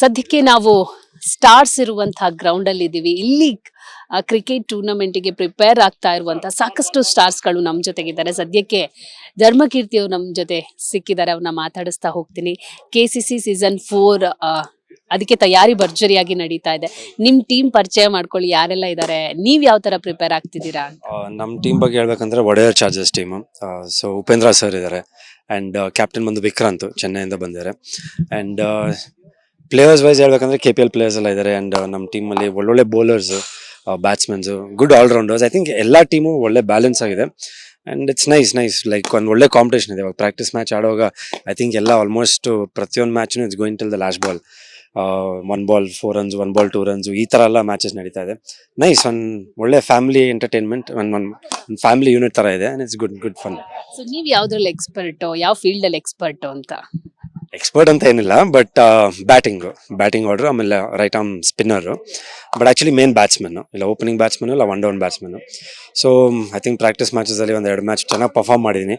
ಸದ್ಯಕ್ಕೆ ನಾವು ಸ್ಟಾರ್ಸ್ ಇರುವಂತಹ ಗ್ರೌಂಡ್ ಅಲ್ಲಿ ಇದ್ದೀವಿ ಇಲ್ಲಿ ಕ್ರಿಕೆಟ್ ಟೂರ್ನಮೆಂಟ್ಗೆ ಪ್ರಿಪೇರ್ ಆಗ್ತಾ ಇರುವಂತಹ ಸಾಕಷ್ಟು ಸ್ಟಾರ್ಸ್ಗಳು ನಮ್ಮ ಜೊತೆಗಿದ್ದಾರೆ. ಸದ್ಯಕ್ಕೆ ಧರ್ಮಕೀರ್ತಿ ಅವ್ರು ನಮ್ಮ ಜೊತೆ ಸಿಕ್ಕಿದ್ದಾರೆ. ಅವ್ರನ್ನ ಮಾತಾಡಿಸ್ತಾ ಹೋಗ್ತೀನಿ. K C C season four ಅದಕ್ಕೆ ತಯಾರಿ ಭರ್ಜರಿಯಾಗಿ ನಡೀತಾ ಇದೆ. ನಿಮ್ ಟೀಮ್ ಪರಿಚಯ ಮಾಡ್ಕೊಳ್ಳಿ. ಯಾರೆಲ್ಲ ಇದ್ದಾರೆ ನೀವ್ ಯಾವ ತರ ಪ್ರಿಪೇರ್ ಆಗ್ತಿದ್ದೀರಾ ನಮ್ಮ ಟೀಮ್ ಬಗ್ಗೆ ಹೇಳ್ಬೇಕಂದ್ರೆ Wodeyar chargers team so Upendra sir ಇದ್ದಾರೆ. ಅಂಡ್ ಕ್ಯಾಪ್ಟನ್ ಬಂದು ವಿಕ್ರಾಂತ್ ಚೆನ್ನೈಯಿಂದ ಬಂದಿದ್ದಾರೆ. ಆ್ಯಂಡ್ ಪ್ಲೇಯರ್ಸ್ ವೈಸ್ ಹೇಳ್ಬೇಕಂದ್ರೆ ಕೆ ಪಿ ಎಲ್ ಪ್ಲೇಯರ್ಸ್ ಎಲ್ಲ ಇದ್ದಾರೆ ಅಂಡ್ ನಮ್ಮ ಟೀಮಲ್ಲಿ ಒಳ್ಳೊಳ್ಳೆ bowlers batsmans good allrounders I think ಎಲ್ಲ ಟೀಮು ಒಳ್ಳೆ ಬ್ಯಾಲೆನ್ಸ್ ಆಗಿದೆ. And it's nice nice like ಒಂದು ಒಳ್ಳೆ ಕಾಂಪಿಟೇಷನ್ ಇದೆ. ಇವಾಗ ಪ್ರಾಕ್ಟೀಸ್ ಮ್ಯಾಚ್ ಆಡುವಾಗ ಐ ಥಿಂಕ್ ಎಲ್ಲ ಆಲ್ಮೋಸ್ಟ್ ಪ್ರತಿಯೊಂದು ಮ್ಯಾಚ್ನು it's going till the last ball one ball four runs one ball two runs ಈ ಥರ ಎಲ್ಲ ಮ್ಯಾಚಸ್ ನಡೀತಾ ಇದೆ. ನೈಸ್ ಒಂದು ಒಳ್ಳೆ ಫ್ಯಾಮಿಲಿ ಎಂಟರ್ಟೈನ್ಮೆಂಟ್ ಒಂದು ಒಂದು ಫ್ಯಾಮಿಲಿ ಯೂನಿಟ್ ಥರ ಇದೆ. It's good good fun so ನೀವು ಯಾವ್ದ್ರಲ್ಲಿ ಎಕ್ಸ್ಪರ್ಟ್ ಯಾವ ಫೀಲ್ಡಲ್ಲಿ ಎಕ್ಸ್ಪರ್ಟ್ ಅಂತ? ಎಕ್ಸ್ಪರ್ಟ್ ಅಂತ ಏನಿಲ್ಲ ಬಟ್ ಬ್ಯಾಟಿಂಗು ಬ್ಯಾಟಿಂಗ್ ಆರ್ಡ್ರು ಆಮೇಲೆ right arm spinner but actually main batsman ಇಲ್ಲ ಓಪನಿಂಗ್ ಬ್ಯಾಟ್ಸ್ಮನ್ನು ಇಲ್ಲ one down batsman so I think practice ಮ್ಯಾಚಸಲ್ಲಿ ಒಂದು ಎರಡು ಮ್ಯಾಚ್ ಚೆನ್ನಾಗಿ ಪರ್ಫಾರ್ಮ್ ಮಾಡಿದ್ದೀನಿ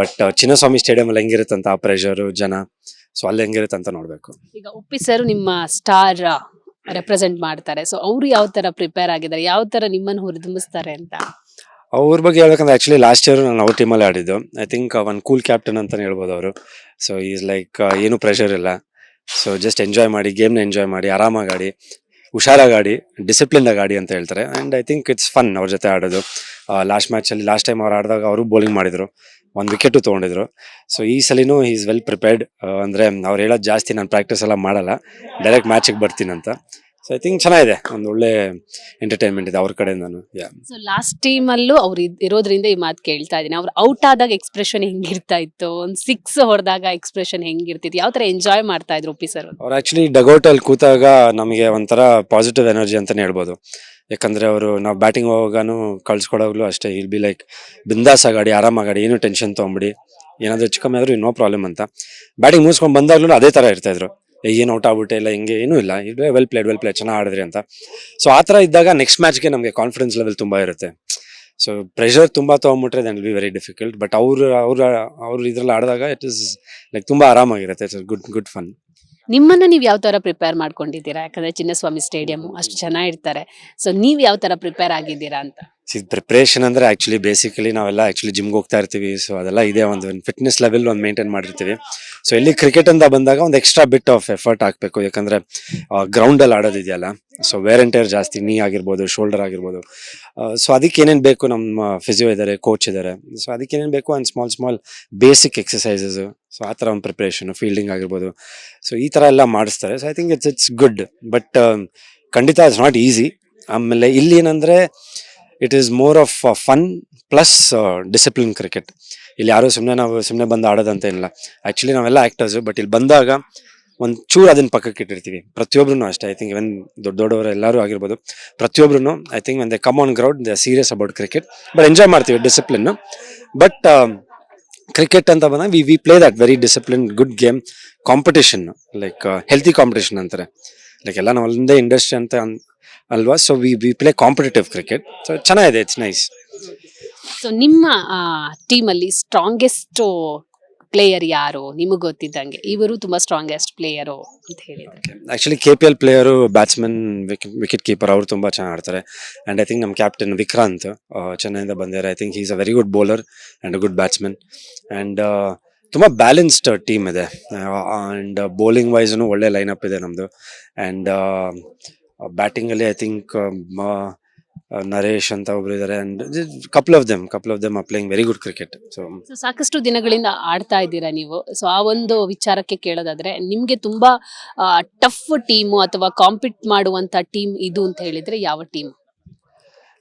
ಬಟ್ ಚಿನ್ನಸ್ವಾಮಿ ಸ್ಟೇಡಿಯಮಲ್ಲಿ ಹೆಂಗಿರುತ್ತಂತ ಆ ಪ್ರೆಷರು ಜನ ಸೊ ಅಲ್ಲಿ ಹೆಂಗಿರುತ್ತೆ ಅಂತ ನೋಡಬೇಕು. ಈಗ ಉಪ್ಪಿ ಸರ್ ನಿಮ್ಮ ಸ್ಟಾರ್ ರೆಪ್ರೆಸೆಂಟ್ ಮಾಡ್ತಾರೆ. ಸೊ ಅವರು ಯಾವ ತರ ಪ್ರಿಪೇರ್ ಆಗಿದ್ದಾರೆ? ಯಾವ ತರ ನಿಮ್ಮನ್ನು ಹುರಿದುಂಬಿಸ್ತಾರೆ ಅಂತ? ಅವ್ರ ಬಗ್ಗೆ ಹೇಳ್ಬೇಕಂದ್ರೆ ಆಕ್ಚುಲಿ ಲಾಸ್ಟ್ ಇಯರ್ ನಾನು ಅವ್ರ ಟೀಮಲ್ಲಿ ಆಡಿದ್ದು. I think one cool captain ಅಂತಾನೆ ಹೇಳ್ಬೋದು ಅವರು. ಸೊ ಈಸ್ ಲೈಕ್ ಏನು ಪ್ರೆಷರ್ ಇಲ್ಲ. ಸೊ ಜಸ್ಟ್ ಎಂಜಾಯ್ ಮಾಡಿ ಗೇಮ್ನ ಎಂಜಾಯ್ ಮಾಡಿ, ಆರಾಮಾಗಿ ಆಡಿ, ಹುಷಾರಾಗಿ ಆಡಿ ಡಿಸಿಪ್ಲಿನ್ದಾಗ ಆಡಿ ಅಂತ ಹೇಳ್ತಾರೆ. And I think it's fun ಅವ್ರ ಜೊತೆ ಆಡೋದು. ಲಾಸ್ಟ್ ಮ್ಯಾಚಲ್ಲಿ ಲಾಸ್ಟ್ ಟೈಮ್ ಅವ್ರು ಆಡಿದಾಗ ಅವರು ಬೌಲಿಂಗ್ ಮಾಡಿದ್ರು. ಒಂದು ವಿಕೆಟು ತೊಗೊಂಡಿದ್ರು. ಸೊ ಈ ಸಲಿನೂ ಈಸ್ ವೆಲ್ ಪ್ರಿಪೇರ್ಡ್ ಅಂದರೆ ಅವ್ರು ಹೇಳೋದು ಜಾಸ್ತಿ ನಾನು ಪ್ರಾಕ್ಟೀಸ್ ಎಲ್ಲ ಮಾಡಲ್ಲ. ಡೈರೆಕ್ಟ್ ಮ್ಯಾಚಿಗೆ ಬರ್ತೀನಿ ಅಂತ ಸೊ ಐ ಥಿಂಕ್ ಚೆನ್ನಾಗಿದೆ. ಒಂದು ಒಳ್ಳೆ ಎಂಟರ್ಟೈನ್ಮೆಂಟ್ ಇದೆ ಅವ್ರ ಕಡೆಯಿಂದನು. ಯಾ ಸೊ ಲಾಸ್ಟ್ ಟೀಮ್ ಅಲ್ಲೂ ಅವ್ರು ಇದ್- ಇರೋದ್ರಿಂದ ಈ ಮಾತು ಕೇಳ್ತಾ ಇದ್ದೀನಿ. ಅವ್ರು ಔಟ್ ಆದಾಗ ಎಕ್ಸ್ಪ್ರೆಷನ್ ಹೆಂಗಿರ್ತಾ ಇತ್ತು? ಒಂದು ಸಿಕ್ಸ್ ಹೊಡೆದಾಗ ಎಕ್ಸ್ಪ್ರೆಷನ್ ಹೆಂಗಿರ್ತಿತ್ತು ಯಾವ ತರ ಎಂಜಾಯ್ ಮಾಡ್ತಾ ಇದ್ರು ಉಪ್ಪಿ ಸರ್ ಅವ್ರು? ಆಕ್ಚುಲಿ ಡಗೌಟ್ ಅಲ್ಲಿ ಕೂತಾಗ ನಮಗೆ ಒಂಥರ ಪಾಸಿಟಿವ್ ಎನರ್ಜಿ ಅಂತಲೇ ಹೇಳ್ಬೋದು. ಯಾಕಂದ್ರೆ ಅವರು ನಾವು ಬ್ಯಾಟಿಂಗ್ ಹೋಗಾನು ಕಳ್ಸ್ಕೊಡೋಗ್ಲೂ ಅಷ್ಟೇ. ಇಲ್ ಬಿ ಲೈಕ್ ಬಿಂದಾಸ್ ಆಗಾಡಿ ಆರಾಮಾಗಾಡಿ ಏನು ಟೆನ್ಷನ್ ತೊಗೊಂಬಿಡಿ. ಏನಾದರೂ ಹೆಚ್ಚು ಕಮ್ಮಿ ಆದ್ರೂ ನೋ ಪ್ರಾಬ್ಲಮ್ ಅಂತ. ಬ್ಯಾಟಿಂಗ್ ಮುಗಿಸ್ಕೊಂಡು ಬಂದಾಗ್ಲೂ ಅದೇ ತರ ಇರ್ತಾ ಇದ್ರು. ಏನು ಔಟ್ ಆಗ್ಬಿಟ್ಟೆ ಇಲ್ಲ, ಹಿಂಗೆ ಏನೂ ಇಲ್ಲ. ಇದು ವೆಲ್ ಪ್ಲೇಡ್ ವೆಲ್ ಪ್ಲೇಡ್ ಚೆನ್ನಾಗಿ ಆಡಿದ್ರಿ ಅಂತ. ಸೊ ಆ ಥರ ಇದ್ದಾಗ ನೆಕ್ಸ್ಟ್ ಮ್ಯಾಚ್ಗೆ ನಮಗೆ ಕಾನ್ಫಿಡೆನ್ಸ್ ಲೆವೆಲ್ ತುಂಬಾ ಇರುತ್ತೆ. ಸೊ ಪ್ರೆಷರ್ ತುಂಬಾ ತೊಗೊಂಬಿಟ್ರೆ then be very difficult but ಅವ್ರ ಅವ್ರ ಅವ್ರ ಇದ್ರಲ್ಲಿ ಆಡಿದಾಗ ಇಟ್ ಇಸ್ ಲೈಕ್ ತುಂಬಾ ಆರಾಮಾಗಿರುತ್ತೆ. ಇಟ್ಸ್ ಗುಡ್ ಗುಡ್ ಫನ್ ನಿಮ್ಮನ್ನ ನೀವು ಯಾವ ತರ ಪ್ರಿಪೇರ್ ಮಾಡ್ಕೊಂಡಿದ್ದೀರಾ? ಯಾಕಂದ್ರೆ ಚಿನ್ನಸ್ವಾಮಿ ಸ್ಟೇಡಿಯಂ ಅಷ್ಟು ಚೆನ್ನಾಗಿರ್ತಾರೆ ಸೊ ನೀವು ಯಾವ ತರ ಪ್ರಿಪೇರ್ ಆಗಿದ್ದೀರಾ ಅಂತ? ಪ್ರಿಪ್ರೇಷನ್ ಅಂದ್ರೆ ಆಕ್ಚುಲಿ ಬೇಸಿಕಲಿ ನಾವೆಲ್ಲ ಆ್ಯಕ್ಚುಲಿ ಜಿಮ್ಗೆ ಹೋಗ್ತಾ ಇರ್ತೀವಿ. ಸೊ ಅದೆಲ್ಲ ಇದೆ. ಒಂದು ಫಿಟ್ನೆಸ್ ಲೆವೆಲ್ ಒಂದು ಮೇಂಟೈನ್ ಮಾಡಿರ್ತೀವಿ. ಸೊ ಇಲ್ಲಿ ಕ್ರಿಕೆಟ್ ಅಂತ ಬಂದಾಗ ಒಂದು ಎಕ್ಸ್ಟ್ರಾ ಬಿಟ್ ಆಫ್ ಎಫರ್ಟ್ ಹಾಕಬೇಕು. ಯಾಕಂದ್ರೆ ಗ್ರೌಂಡ್ ಅಲ್ಲಿ ಆಡೋದಿದೆಯಲ್ಲ. ಸೊ ವೇರ್ ಜಾಸ್ತಿ ನೀ ಆಗಿರ್ಬೋದು ಶೋಲ್ಡರ್ ಆಗಿರ್ಬೋದು. ಸೊ ಅದಕ್ಕೆ ಏನೇನು ಬೇಕು? ನಮ್ಮ ಫಿಸಿಯೋ ಇದ್ದಾರೆ ಕೋಚ್ ಇದ್ದಾರೆ ಸೊ ಅದಕ್ಕೆ ಏನೇನು ಬೇಕು? ಒಂದು small small basic exercises so ಆ ಥರ ಒಂದು ಪ್ರಿಪ್ರೇಷನು ಫೀಲ್ಡಿಂಗ್ ಆಗಿರ್ಬೋದು. ಸೊ ಈ ಥರ ಎಲ್ಲ ಮಾಡಿಸ್ತಾರೆ. So I think it's it's good but ಖಂಡಿತ ಇಟ್ಸ್ ನಾಟ್ ಈಸಿ ಆಮೇಲೆ ಇಲ್ಲಿ ಏನಂದ್ರೆ it is more of fun plus discipline cricket ಇಲ್ಲಿ ಯಾರು ಸುಮ್ಮನೆ ನಾವು ಸುಮ್ಮನೆ ಬಂದು ಆಡೋದಂತ ಏನಿಲ್ಲ. ಆ್ಯಕ್ಚುಲಿ ನಾವೆಲ್ಲ ಆ್ಯಕ್ಟರ್ಸು ಬಟ್ ಇಲ್ಲಿ ಬಂದಾಗ ಒಂದು ಚೂರು ಅದನ್ನ ಪಕ್ಕಕ್ಕೆ ಇಟ್ಟಿರ್ತೀವಿ. ಪ್ರತಿಯೊಬ್ರು ಅಷ್ಟೇ. ಐ ಥಿಂಕ್ ಇವನ್ ದೊಡ್ಡ ದೊಡ್ಡವರು ಎಲ್ಲರೂ ಆಗಿರ್ಬೋದು. ಪ್ರತಿಯೊಬ್ರು I think when they come on ground the serious about cricket but enjoy ಮಾಡ್ತೀವಿ ಡಿಸಿಪ್ಲಿನ್ ಬಟ್ ಕ್ರಿಕೆಟ್ ಅಂತ ಬಂದಾಗ we we play that very discipline good game competition like healthy competition ಅಂತಾರೆ. ಲೈಕ್ ಎಲ್ಲ ನಾವು ಒಂದೇ ಇಂಡಸ್ಟ್ರಿ ಅಂತ ಅಲ್ವಾ? So we we play competitive cricket so ಚೆನ್ನಾಗಿದೆ ಇಟ್ಸ್ ನೈಸ್ ಸೊ ನಿಮ್ಮ ಟೀಮಲ್ಲಿ ಸ್ಟ್ರಾಂಗೆಸ್ಟ್ ಪ್ಲೇಯರ್ ಯಾರು? ನಿಮಗೆ ಗೊತ್ತಿದ್ದಂಗೆ. ಇವರು ತುಂಬ ಸ್ಟ್ರಾಂಗೆಸ್ಟ್ ಪ್ಲೇಯರು ಅಂತ ಹೇಳಿದ್ರೆ. Actually K P L player batsman wicket keeper ಅವರು ತುಂಬ ಚೆನ್ನಾಗಿ ಆಡ್ತಾರೆ. ಆ್ಯಂಡ್ ಐ ಥಿಂಕ್ ನಮ್ಮ ಕ್ಯಾಪ್ಟನ್ ವಿಕ್ರಾಂತ್ ಚೆನ್ನೈಯಿಂದ ಬಂದಿದ್ದಾರೆ. I think is a very good bowler and good batsman and ತುಂಬ ಬ್ಯಾಲೆನ್ಸ್ಡ್ ಟೀಮ್ ಇದೆ. ಆ್ಯಂಡ್ ಬೌಲಿಂಗ್ ವೈಸ್ನು ಒಳ್ಳೆ ಲೈನಪ್ ಇದೆ ನಮ್ಮದು ಅಂಡ್ ಬ್ಯಾಟಿಂಗ್ ಅಲ್ಲಿ ಐ ಥಿಂಕ್ ನರೇಶ್ ಅಂತ ಒಬ್ರು ಇದ್ದಾರೆ and couple of them couple of them are playing very good cricket so so ಸಾಕಷ್ಟು ದಿನಗಳಿಂದ ಆಡ್ತಾ ಇದ್ದೀರಾ ನೀವು? ಸೊ ಆ ಒಂದು ವಿಚಾರಕ್ಕೆ ಕೇಳೋದಾದ್ರೆ ನಿಮ್ಗೆ ತುಂಬಾ ಟಫ್ ಟೀಮ್ ಅಥವಾ ಕಾಂಪಿಟ್ ಮಾಡುವಂತ ಟೀಮ್ ಇದು ಅಂತ ಹೇಳಿದ್ರೆ ಯಾವ ಟೀಮ್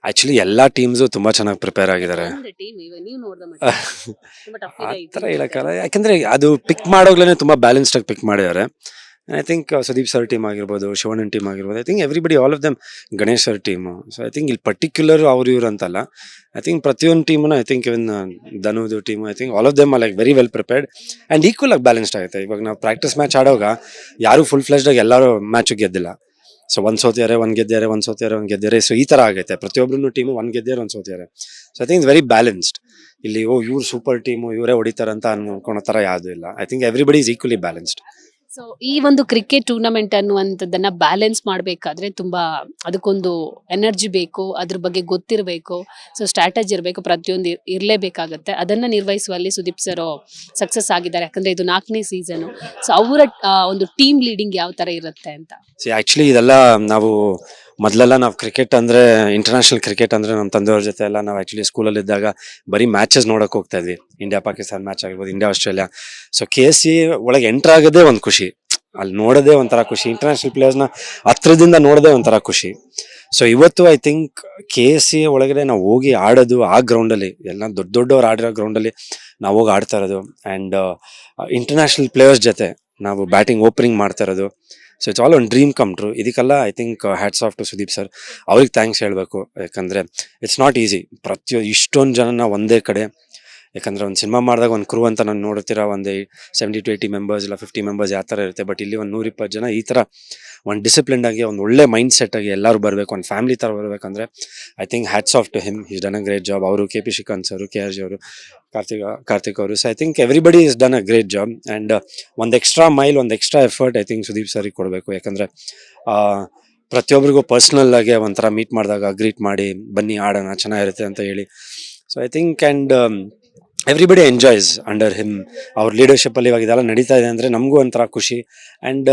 ಆಕ್ಚುಲಿ ಎಲ್ಲಾ ಟೀಮ್ಸು ತುಂಬಾ ಚೆನ್ನಾಗಿ ಪ್ರಿಪೇರ್ ಆಗಿದ್ದಾರೆ. ಆ ಥರ ಹೇಳಕ್ಕಲ್ಲ ಯಾಕಂದ್ರೆ ಅದು ಪಿಕ್ ಮಾಡೋಗ್ಲೇ ತುಂಬಾ ಬ್ಯಾಲೆನ್ಸ್ಡ್ ಆಗಿ ಪಿಕ್ ಮಾಡಿದ್ದಾರೆ. I think Sudeep sir team ಆಗಿರ್ಬೋದು, ಶಿವಣ್ಣನ್ ಟೀಮ್ ಆಗಿರ್ಬೋದು I think everybody all of them Ganesh sir team so I think ಇಲ್ಲಿ ಪರ್ಟಿಕ್ಯುಲರ್ ಅವ್ರು ಇವ್ರು ಅಂತಲ್ಲ. ಐ ಥಿಂಕ್ ಪ್ರತಿಯೊಂದು ಟೀಮನ್ನು I think even ಧನುದು team I think all of them like very well prepared and equal ಆಗಿ balanced ಆಗುತ್ತೆ. ಇವಾಗ ನಾವು ಪ್ರಾಕ್ಟೀಸ್ ಮ್ಯಾಚ್ ಆಡೋವಾಗ ಯಾರು ಫುಲ್ ಫ್ಲೆಶ್ಡಾಗಿ ಎಲ್ಲರೂ ಮ್ಯಾಚು ಗೆದ್ದಿಲ್ಲ. ಸೊ ಒಂದು ಸೋತಿಯಾರೆ ಒಂದು ಗೆದ್ದಿದ್ದಾರೆ ಒಂದು ಸೋತಿಯಾರೆ ಒಂದು ಗೆದ್ದಿದ್ದಾರೆ ಸೊ ಈ ಥರ ಆಗೈತೆ ಪ್ರತಿಯೊಬ್ಬರೂ ಟೀಮು ಒಂದು ಗೆದ್ದಿದ್ದಾರೆ ಒಂದು ಸೋತಿದ್ದಾರೆ so I think very balanced ಇಲ್ಲಿ, ಓ, ಇವ್ರು ಸೂಪರ್ ಟೀಮು ಇವರೇ ಹೊಡಿತಾರಂತ ಅನ್ಕೊಳೋ ಥರ ಯಾವುದೂ ಇಲ್ಲ. I think everybody is equally balanced so ಈ ಒಂದು ಕ್ರಿಕೆಟ್ ಟೂರ್ನಮೆಂಟ್ ಅನ್ನುವಂಥದ್ದನ್ನ ಬ್ಯಾಲೆನ್ಸ್ ಮಾಡಬೇಕಾದ್ರೆ ತುಂಬಾ ಅದಕ್ಕೊಂದು ಎನರ್ಜಿ ಬೇಕು, ಅದ್ರ ಬಗ್ಗೆ ಗೊತ್ತಿರಬೇಕು. ಸೊ ಸ್ಟ್ರಾಟಜಿ ಇರಬೇಕು, ಪ್ರತಿಯೊಂದು ಇರಲೇಬೇಕಾಗತ್ತೆ. ಅದನ್ನ ನಿರ್ವಹಿಸುವಲ್ಲಿ ಸುದೀಪ್ ಸರ್ ಸಕ್ಸಸ್ ಆಗಿದ್ದಾರೆ. ಯಾಕಂದ್ರೆ ಇದು ನಾಲ್ಕನೇ ಸೀಸನ್ ಸೊ ಅವರ ಒಂದು ಟೀಮ್ ಲೀಡಿಂಗ್ ಯಾವ ತರ ಇರುತ್ತೆ ಅಂತ? ಆಕ್ಚುಲಿ ಇದೆಲ್ಲ ನಾವು ಮೊದಲೆಲ್ಲ ನಾವು ಕ್ರಿಕೆಟ್ ಅಂದರೆ ಇಂಟರ್ನ್ಯಾಷನಲ್ ಕ್ರಿಕೆಟ್ ಅಂದರೆ ನಮ್ಮ ತಂದೆಯವ್ರ ಜೊತೆ ಎಲ್ಲ ನಾವು ಆ್ಯಕ್ಚುಲಿ ಸ್ಕೂಲಲ್ಲಿ ಇದ್ದಾಗ ಬರೀ ಮ್ಯಾಚಸ್ ನೋಡೋಕೆ ಹೋಗ್ತಾ ಇದ್ವಿ. ಇಂಡಿಯಾ ಪಾಕಿಸ್ತಾನ ಮ್ಯಾಚ್ ಆಗಿರ್ಬೋದು India Australia so K S C ಒಳಗೆ ಎಂಟ್ರ್ ಆಗೋದೇ ಒಂದು ಖುಷಿ. ಅಲ್ಲಿ ನೋಡೋದೇ ಒಂಥರ ಖುಷಿ. ಇಂಟರ್ನ್ಯಾಷನಲ್ ಪ್ಲೇಯರ್ಸ್ನ ಹತ್ರದಿಂದ ನೋಡೋದೇ ಒಂಥರ ಖುಷಿ. ಸೊ ಇವತ್ತು I think K S C ಒಳಗಡೆ ನಾವು ಹೋಗಿ ಆಡೋದು ಆ ಗ್ರೌಂಡಲ್ಲಿ ಎಲ್ಲ ದೊಡ್ಡ ದೊಡ್ಡವ್ರು ಆಡಿರೋ ಗ್ರೌಂಡಲ್ಲಿ ನಾವು ಹೋಗಿ ಆಡ್ತಾ ಇರೋದು. ಆ್ಯಂಡ್ ಇಂಟರ್ನ್ಯಾಷನಲ್ ಪ್ಲೇಯರ್ಸ್ ಜೊತೆ ನಾವು ಬ್ಯಾಟಿಂಗ್ ಓಪನಿಂಗ್ ಮಾಡ್ತಾ ಇರೋದು. So it's all one dream come true ಇದಕ್ಕೆಲ್ಲ I think hats off to Sudeep sir ಅವ್ರಿಗೆ ಥ್ಯಾಂಕ್ಸ್ ಹೇಳಬೇಕು. ಯಾಕಂದರೆ ಇಟ್ಸ್ ನಾಟ್ ಈಸಿ ಪ್ರತಿಯೊ, ಇಷ್ಟೊಂದು ಜನನ ಒಂದೇ ಕಡೆ ಯಾಕಂದರೆ ಒಂದು ಸಿನಿಮಾ ಮಾಡಿದಾಗ ಒಂದು ಕ್ರೂ ಅಂತ ನಾನು ನೋಡ್ತೀರಾ, ಒಂದು ಸೆವೆಂಟಿ ಟು ಏಯ್ಟಿ ಮೆಂಬರ್ಸ್ ಇಲ್ಲ ಫಿಫ್ಟಿ ಮೆಂಬರ್ಸ್ ಯಾವ ಥರ ಇರುತ್ತೆ. ಬಟ್ ಇಲ್ಲಿ ಒಂದು ನೂರಿಪ್ಪತ್ತು ಜನ ಈ ಥರ ಒಂದು ಡಿಸಿಪ್ಲಿನ್ ಆಗಿ, ಒಂದು ಒಳ್ಳೆ ಮೈಂಡ್ ಸೆಟ್ ಆಗಿ ಎಲ್ಲರೂ ಬರಬೇಕು, ಒಂದು ಫ್ಯಾಮಿಲಿ ಥರ ಬರಬೇಕಂದ್ರೆ I think hats off to him is done a great job ಅವರು K P Srikanth sir K R G ಅವರು ಕಾರ್ತಿಕ್ ಕಾರ್ತಿಕ್ ಅವರು. So I think everybody is done a great job and ಒಂದು ಎಕ್ಸ್ಟ್ರಾ ಮೈಲ್ ಒಂದು extra effort I think Sudeep ಸರಿಗೆ ಕೊಡಬೇಕು. ಯಾಕಂದರೆ ಪ್ರತಿಯೊಬ್ಬರಿಗೂ personal ಆಗಿ ಒಂಥರ ಮೀಟ್ ಮಾಡಿದಾಗ ಗ್ರೀಟ್ ಮಾಡಿ, ಬನ್ನಿ, ಆಡೋಣ, ಚೆನ್ನಾಗಿರುತ್ತೆ ಅಂತ ಹೇಳಿ. So I think and everybody enjoys under him ಅವ್ರ ಲೀಡರ್ಶಿಪ್ಪಲ್ಲಿ ಇವಾಗ ಇದೆಲ್ಲ ನಡೀತಾ ಇದೆ ಅಂದರೆ ನಮಗೂ ಒಂಥರ ಖುಷಿ. ಆ್ಯಂಡ್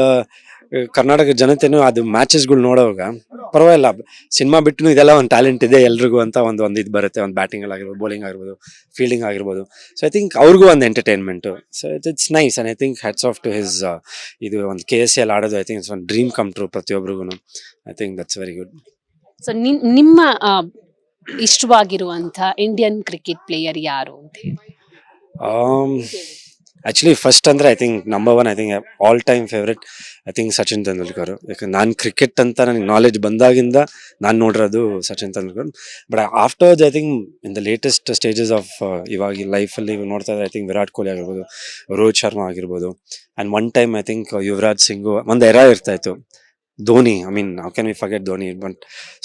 ಕರ್ನಾಟಕ ಜನತೆನೂ ಅದು ಮ್ಯಾಚಸ್ಗಳು ನೋಡೋವಾಗ ಪರವಾಗಿಲ್ಲ. ಸಿನಿಮಾ ಬಿಟ್ಟು ಇದೆಲ್ಲ ಒಂದು ಟ್ಯಾಲೆಂಟ್ ಇದೆ ಎಲ್ರಿಗೂ ಅಂತ ಒಂದು ಒಂದು ಇದು ಬರುತ್ತೆ. ಒಂದು ಬ್ಯಾಟಿಂಗ್ ಆಗಿರ್ಬೋದು ಬೌಲಿಂಗ್ ಆಗಿರ್ಬೋದು ಫೀಲ್ಡಿಂಗ್ ಆಗಿರ್ಬೋದು. ಸೊ ಐ ಥಿಂಕ್ ಅವ್ರಿಗೂ ಒಂದು entertainment so it it's nice and I think hats off to his ಇದು ಒಂದು ಕೆ ಎಸ್ ಎಲ್ ಆಡೋದು ಐ ಥಿಂಕ್ ಇಟ್ಸ್ ಒಂದು ಡ್ರೀಮ್ ಕಮ್ ಟ್ರೂ ಪ್ರತಿಯೊಬ್ಬರಿಗೂ I think that's very good so ನಿಮ್ಮ ಇಷ್ಟವಾಗಿರುವಂತ ಇಂಡಿಯನ್ ಕ್ರಿಕೆಟ್ ಪ್ಲೇಯರ್ ಯಾರು ಅಂತ ಆಕ್ಚುಲಿ ಫಸ್ಟ್ ಅಂದರೆ I think number one I think all time favourite I think Sachin Tendulkar ಯಾಕಂದ್ರೆ ನಾನು ಕ್ರಿಕೆಟ್ ಅಂತ ನನಗೆ ನಾಲೆಜ್ ಬಂದಾಗಿಂದ ನಾನು ನೋಡಿರೋದು Sachin Tendulkar but afters I think in the latest stages of ಇವಾಗ ಲೈಫಲ್ಲಿ ನೋಡ್ತಾ ಇದ್ದಾರೆ ಐ ಥಿಂಕ್ ವಿರಾಟ್ ಕೊಹ್ಲಿ ಆಗಿರ್ಬೋದು, ರೋಹಿತ್ ಶರ್ಮಾ ಆಗಿರ್ಬೋದು. And one time I think Yuvraj Singh ಒಂದು ಎರ ಇರ್ತಾ Dhoni I mean how can we forget Dhoni but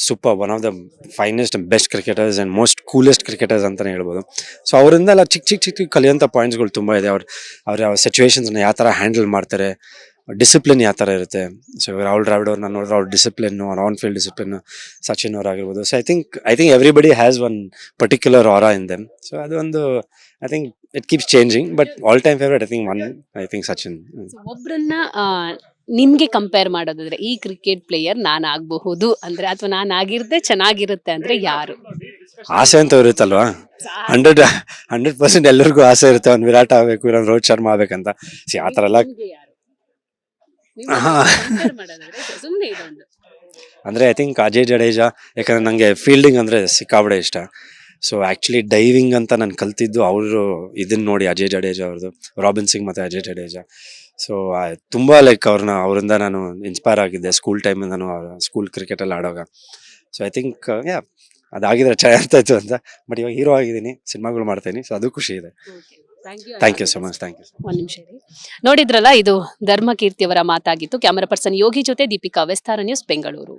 super one of the finest best cricketers and most coolest cricketers ಅಂತಲೇ ಹೇಳ್ಬೋದು. ಸೊ ಅವರಿಂದ ಎಲ್ಲ ಚಿಕ್ಕ ಚಿಕ್ಕ ಚಿಕ್ಕ ಕಲಿಯೋಂಥ ಪಾಯಿಂಟ್ಸ್ಗಳು ತುಂಬ ಇದೆ. ಅವ್ರು, ಅವ್ರ ಸಿಚುವೇಶನ್ಸ್ನ ಯಾವ ಥರ ಹ್ಯಾಂಡಲ್ ಮಾಡ್ತಾರೆ ಡಿಸಿಪ್ಲಿನ್ ಯಾವ ಥರ ಇರುತ್ತೆ. ಸೊ ರಾಹುಲ್ ದ್ರಾವಿಡ್ ಅವ್ರನ್ನ ನೋಡಿದ್ರೆ ಅವ್ರ ಡಿಸಿಪ್ಲಿನ್ನು ಅವ್ರ ಆನ್ ಫೀಲ್ಡ್ ಡಿಸಿಪ್ಲಿನ್ ಸಚಿನ್ ಅವ್ರು ಆಗಿರ್ಬೋದು. So I think I think everybody has one particular aura in them so ಅದು ಒಂದು I think it keeps changing but all time favourite I think one I think Sachin ಒಬ್ಬರನ್ನ ನಿಮ್ಗೆ compare ಮಾಡೋದಾದ್ರೆ ಈ cricket player ನಾನ್ ಆಗಬಹುದು ಅಂದ್ರೆ ಅಥವಾ ನಾನ್ ಆಗಿರ್ದೆ ಚೆನ್ನಾಗಿರುತ್ತೆ ಅಂದ್ರೆ ಯಾರು? ಆಸೆ ಅಂತ ಇರುತ್ತಲ್ವಾ? ಹಂಡ್ರೆಡ್ ಹಂಡ್ರೆಡ್ ಪರ್ಸೆಂಟ್ ಎಲ್ಲರಿಗೂ ಆಸೆ ಇರುತ್ತೆ. ಒಂದು ವಿರಾಟ್ ಆಗ್ಬೇಕು ಇಲ್ಲ ರೋಹಿತ್ ಶರ್ಮಾ ಆಗ್ಬೇಕಂತ. ಸಿ ಆ ಥರ ಎಲ್ಲ ನಿಮ್ಗೆ ಯಾರು? ನಿಮ್ಗೆ ಆಹಾ. compare ಮಾಡೋದಾದ್ರೆ ಸುಮ್ನೆ ಇದೊಂದು ಅಂದರೆ ಐ ಥಿಂಕ್ ಅಜಯ್ ಜಡೇಜಾ ಯಾಕಂದ್ರೆ ನನಗೆ ಫೀಲ್ಡಿಂಗ್ ಅಂದ್ರೆ ಸಿಕ್ಕಾಬಡೆ ಇಷ್ಟ. ಸೊ ಆ್ಯಕ್ಚುಲಿ ಡೈವಿಂಗ್ ಅಂತ ನಾನು ಕಲ್ತಿದ್ದು ಅವರು ಇದನ್ನ ನೋಡಿ ಅಜಯ್ ಜಡೇಜಾ ಅವ್ರದ್ದು ರಾಬಿನ್ ಸಿಂಗ್ ಮತ್ತೆ ಅಜಯ್ ಜಡೇಜಾ. ಸೊ ತುಂಬ ಲೈಕ್ ಅವ್ರನ್ನ ಅವರಿಂದ ನಾನು ಇನ್ಸ್ಪೈರ್ ಆಗಿದ್ದೆ ಸ್ಕೂಲ್ ಟೈಮಿಂದ ನಾನು ಸ್ಕೂಲ್ ಕ್ರಿಕೆಟಲ್ಲಿ ಆಡೋವಾಗ. ಸೊ ಐ ಥಿಂಕ್ ಯಾ ಅದಾಗಿದ್ರೆ ಚೆನ್ನಾಗಿ ಇತ್ತು ಅಂತ. ಬಟ್ ಇವಾಗ ಹೀರೋ ಆಗಿದ್ದೀನಿ ಸಿನಿಮಾಗಳು ಮಾಡ್ತೀನಿ ಸೊ ಅದು ಖುಷಿ ಇದೆ. Thank you so much thank you ಒಂದು ನಿಮಿಷ. ನೋಡಿದ್ರಲ್ಲ ಇದು ಧರ್ಮಕೀರ್ತಿ ಅವರ ಮಾತಾಗಿತ್ತು. ಕ್ಯಾಮರಾ ಪರ್ಸನ್ ಯೋಗಿ ಜೊತೆ ದೀಪಿಕಾ ವೆಸ್ತಾರ ನ್ಯೂಸ್ ಬೆಂಗಳೂರು.